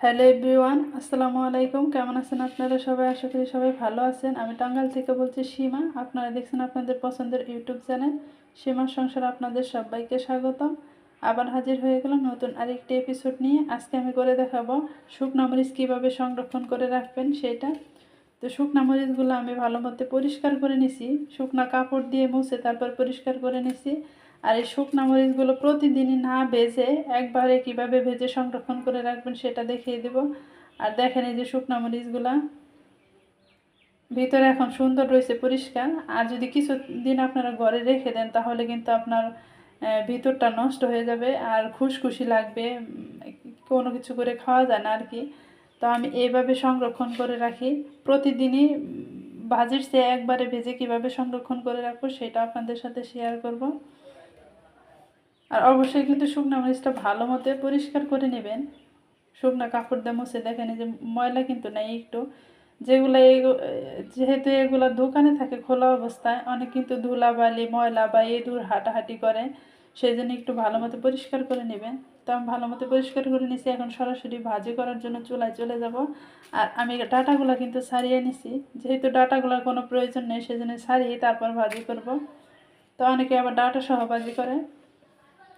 Hello everyone আসসালামু আলাইকুম। কেমন আছেন আপনারা সবাই? আশা করি সবাই ভালো আছেন। আমি টাঙ্গাইল থেকে বলছি সীমা। আপনারা দেখছেন আপনাদের পছন্দের ইউটিউব চ্যানেল। সীমার সংসার আপনাদের সবাইকে স্বাগতম। আবার হাজির হয়ে গেলাম নতুন আরেকটি এপিসোড নিয়ে। আজকে আমি করে দেখাবো শুকনো মরিচ কীভাবে সংরক্ষণ করে রাখবেন সেটা। তো শুকনো মরিচগুলো আমি ভালো মতো পরিষ্কার করে নিছি। শুকনা কাপড় দিয়ে মুছে তারপর পরিষ্কার করে নিছি। আর এই শুকনা মরিচগুলো প্রতিদিনই না ভেজে একবারে কীভাবে ভেজে সংরক্ষণ করে রাখবেন সেটা দেখিয়ে দেব। আর দেখেন এই যে শুকনা মরিচগুলা ভিতরে এখন সুন্দর রয়েছে পরিষ্কার। আর যদি কিছু দিন আপনারা ঘরে রেখে দেন, তাহলে কিন্তু আপনার ভিতরটা নষ্ট হয়ে যাবে আর খুশখুশি লাগবে। কোনো কিছু করে খাওয়া যায় না আর কি তো আমি এইভাবে সংরক্ষণ করে রাখি। প্রতিদিনই ভাজির চেয়ে একবারে ভেজে কীভাবে সংরক্ষণ করে রাখব সেটা আপনাদের সাথে শেয়ার করব। আর অবশ্যই কিন্তু শুকনো মরিচটা ভালো মতো পরিষ্কার করে নেবেন। শুকনো কাপড় দিয়ে মুছে দেখেন যে ময়লা কিন্তু নেই একটু। যেগুলো যেহেতু এগুলো দোকানে থাকে খোলা অবস্থায়, অনেক কিন্তু ধুলাবালি, ময়লা বা ইঁদুর হাঁটাহাঁটি করে, সেই জন্য একটু ভালো মতো পরিষ্কার করে নেবেন। তো আমি ভালো মতো পরিষ্কার করে নিছি, এখন সরাসরি ভাজি করার জন্য চুলায় চলে যাব। আর আমি ডাটাগুলো কিন্তু সারিয়ে নিছি, যেহেতু ডাটাগুলোর কোনো প্রয়োজন নেই, সেজন্য সারিয়ে তারপর ভাজি করব। তো অনেকে আবার ডাটা সহ ভাজি করে।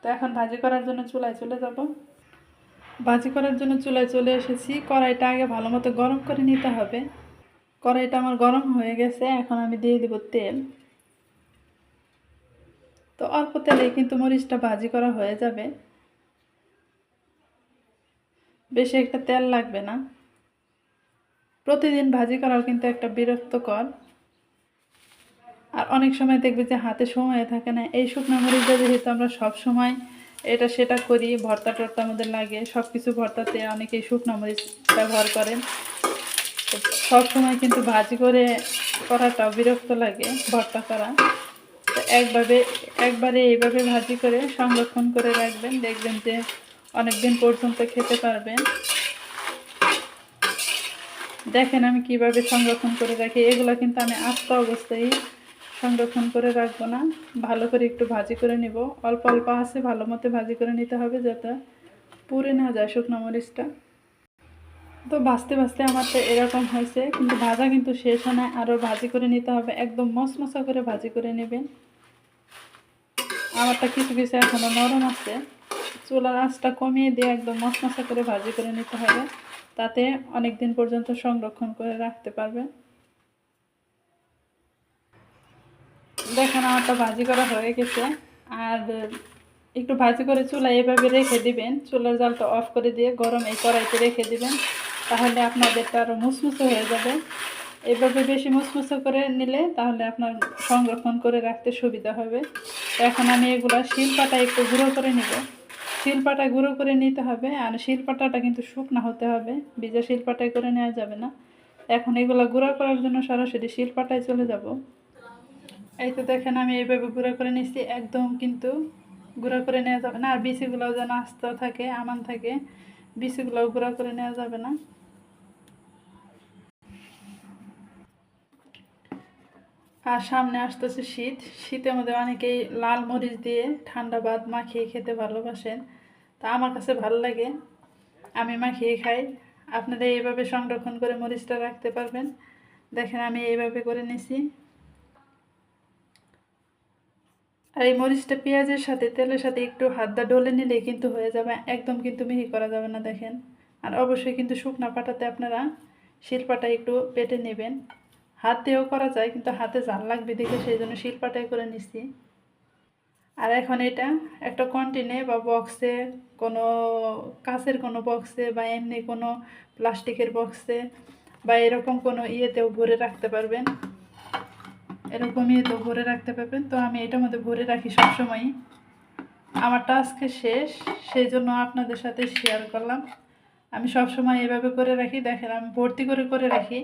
তো এখন ভাজি করার জন্য চুলায় চলে যাব। ভাজি করার জন্য চুলায় চলে এসেছি। কড়াইটা আগে ভালো মতো গরম করে নিতে হবে। কড়াইটা আমার গরম হয়ে গেছে, এখন আমি দিয়ে দেব তেল। তো অল্প তেলে কিন্তু মরিচটা ভাজি করা হয়ে যাবে। বেশি একটা তেল লাগবে না। প্রতিদিন ভাজি করাও কিন্তু একটা বিরক্তকর। আর অনেক সময় দেখবে যে হাতে সময় থাকে না। এই শুকনো মরিচটা যেহেতু আমরা সব সময় এটা সেটা করি, ভর্তা টর্তা আমাদের লাগে সব কিছু ভর্তাতে অনেকেই শুকনো মরিচ ব্যবহার করেন সব সময় কিন্তু ভাজি করে করাটা বিরক্ত লাগে ভর্তা করা। তো একভাবে, একবারে এইভাবে ভাজি করে সংরক্ষণ করে রাখবেন, দেখবেন যে অনেক দিন পর্যন্ত খেতে পারবেন। দেখেন আমি কীভাবে সংরক্ষণ করে রাখি, এগুলো কিন্তু আমি আস্ত অবস্থায় সংরক্ষণ করে রাখব না। ভালো করে একটু ভাজি করে নিব। অল্প অল্প আছে, ভালো মতো ভাজি করে নিতে হবে যাতে পুড়ে না যায় শুকনো মরিচটা। তো ভাজতে ভাজতে আমার তো এরকম হয়েছে, কিন্তু ভাজা কিন্তু শেষ হয় না। আরও ভাজি করে নিতে হবে। একদম মশমশা করে ভাজি করে নেবেন। আমারটা কিছু কিছু এখনও নরম আছে। চুলার আঁচটা কমিয়ে দিয়ে একদম মশমশা করে ভাজি করে নিতে হবে। তাতে অনেক দিন পর্যন্ত সংরক্ষণ করে রাখতে পারবেন। দেখেন, আমারটা ভাজি করা হয়ে গেছে। আর একটু ভাজি করে চুলা এভাবে রেখে দিবেন। চুলার জালটা অফ করে দিয়ে গরম এই কড়াইতে রেখে দিবেন। তাহলে আপনাদেরটা আরও মুসমুসে হয়ে যাবে। এভাবে বেশি মুসমুসে করে নিলে তাহলে আপনার সংরক্ষণ করে রাখতে সুবিধা হবে। এখন আমি এগুলো শিলপাটা একটু গুঁড়ো করে নিব। শিলপাটা গুঁড়ো করে নিতে হবে, আর শিলপাটাটা কিন্তু শুকনা হতে হবে। ভিজা শিলপাটায় করে নেওয়া যাবে না। এখন এগুলো গুঁড়ো করার জন্য সরাসরি শিলপাটায় চলে যাব। এই তো দেখেন, আমি এইভাবে গুঁড়া করে নিচ্ছি একদম কিন্তু গুঁড়া করে নেওয়া যাবে না। আর বিচিগুলোও যেন আস্ত থাকে, আমান থাকে, বিচিগুলোও গুঁড়া করে নেওয়া যাবে না। আর সামনে আসতেছে শীত। শীতের মধ্যে অনেকেই লাল মরিচ দিয়ে ঠান্ডা ভাত মাখিয়ে খেতে ভালোবাসেন। তা আমার কাছে ভালো লাগে, আমি মাখিয়ে খাই। আপনারা এইভাবে সংরক্ষণ করে মরিচটা রাখতে পারবেন। দেখেন, আমি এইভাবে করে নিছি আর এই মরিচটা পেঁয়াজের সাথে, তেলের সাথে একটু হাতটা ডলে নিলে কিন্তু হয়ে যাবে, একদম কিন্তু মিহি করা যাবে না, দেখেন। আর অবশ্যই কিন্তু শুকনা পাটাতে আপনারা শিলপাটা একটু পেটে নেবেন। হাত দিয়েও করা যায়, কিন্তু হাতে জাল লাগবে দেখে, সেই জন্য শিলপাটাই করে নিচ্ছি আর এখন এটা একটা কন্টেনে বা বক্সে, কোনো কাঁচের কোনো বক্সে বা এমনি কোনো প্লাস্টিকের বক্সে বা এরকম কোনো ইয়েতেও ভরে রাখতে পারবেন। এরকমই তো ভরে রাখতে পারবেন। তো আমি এটার মধ্যে ভরে রাখি সবসময়ই। আমারটা আজকে শেষ সেই জন্য আপনাদের সাথে শেয়ার করলাম। আমি সবসময় এভাবে করে রাখি, দেখেন আমি ভর্তি করে করে রাখি।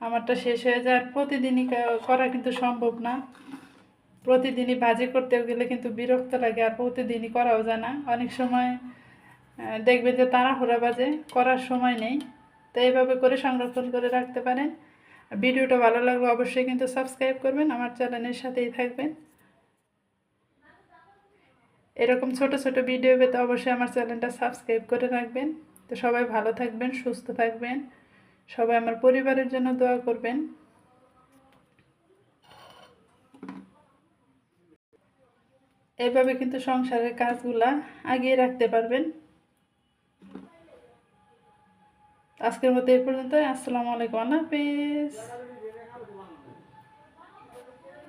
আমারটা শেষ হয়ে যায়, আর প্রতিদিনই করা কিন্তু সম্ভব না। প্রতিদিনই ভাজি করতে গেলে কিন্তু বিরক্ত লাগে, আর প্রতিদিনই করাও যায় না। অনেক সময় দেখবেন যে তাড়াহুড়া বাজে, করার সময় নেই। তো এইভাবে করে সংরক্ষণ করে রাখতে পারেন। ভিডিওটা ভালো লাগলে অবশ্যই কিন্তু সাবস্ক্রাইব করবেন, আমার চ্যানেলের সাথেই থাকবেন। এরকম ছোট ছোট ভিডিও পেতে অবশ্যই আমার চ্যানেলটা সাবস্ক্রাইব করে রাখবেন। তো সবাই ভালো থাকবেন, সুস্থ থাকবেন। সবাই আমার পরিবারের জন্য দোয়া করবেন। এভাবে কিন্তু সংসারের কাজগুলা আগিয়ে রাখতে পারবেন। আজকের মতো এ পর্যন্ত আসসালামু আলাইকুম। আল্লাহ হাফিজ।